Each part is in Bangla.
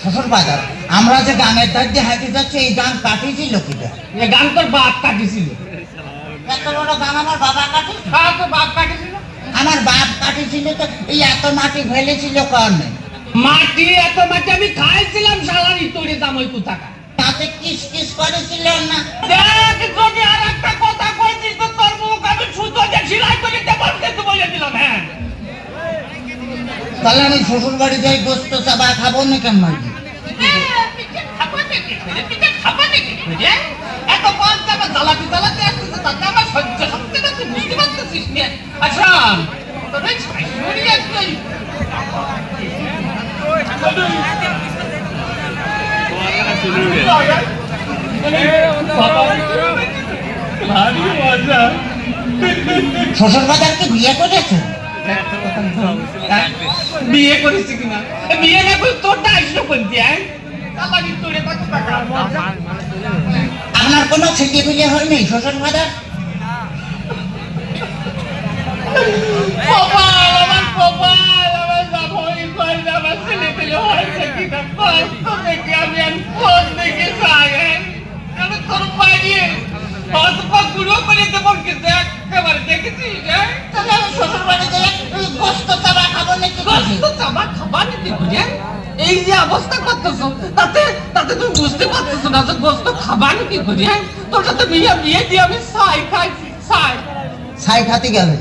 শ্বশুর বাজার আমরা যে গানের ধার দিয়ে হাঁটে যাচ্ছি এই গান কাটিয়েছিল কিটা এ গান তোর বাপ কাটিছিল এত বড় গান আমার বাবা কাটি বাপ কাটিছিল আমার বাপ কাটিয়েছিল তো এই এত মাটি ফেলেছিল কারণে মাটি এত মাটি আমি খাইছিলাম সালারি তোরে দাম ওই কোথাকা তাতে কিস কিস করেছিল না? তাহলে আমি শ্বশুর বাড়ি যাই গোস্ত, চাবা খাব না কেমন এত পাঁচটা জ্বালাতে জ্বালাতে আসতেছে তাতে আমার সহ্য সত্যি না তুই বুঝতে পারতেছিস তোর এই শাশুড়ি একটাই ভারী মজা শ্বশুর বাজার কি বিয়ে করেছে? বিয়ে করেছি কিনা? বিয়ে না করে আসলো কোনটি হ্যাঁ? তোরে টাকা আপনার কোনো ছেলে শ্বশুর পেলে আমি আর দেখে যাই হ্যাঁ? তোর দেখেছিস হ্যাঁ? তাহলে শ্বশুর বাড়ি চাবা এই যে অবস্থা করতেছো তাতে তাতে তুমি বুঝতে পারতেছো না যে গোস্ত খাবার কি করি হ্যাঁ? তোর সাথে বিয়ে বিয়ে দিয়ে আমি সাই খাইছি সাই ছাই খাতে গেলেন?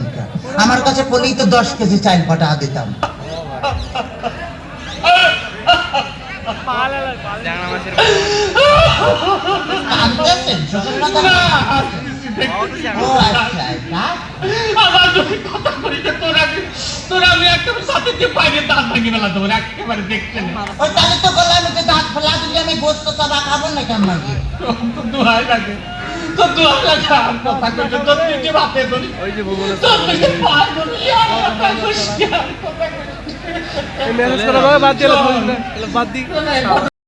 আমার কাছে পলি তো দশ কেজি চাল পাঠা দিতাম। আচ্ছা আচ্ছা। আমার কথা করি যে তোর আমি তোর আমি একেবারে সাথে দিয়ে দাঁত বেলা তোর একেবারে দেখতে না। ওই তাহলে তো বললাম যে দাঁত ফেলা দিলে আমি গোস্ত তো খাব না কেমন তো দুহাই লাগে তো দুহাই লাগে আর কথা কইতে তোর নিজে ভাতে ধরি ওই যে ভূগোলের তো নিজে পায়ে ধরি আর কথা কইছি আর কথা কইছি ম্যানেজ করা বাদ দিয়ে বাদ দিই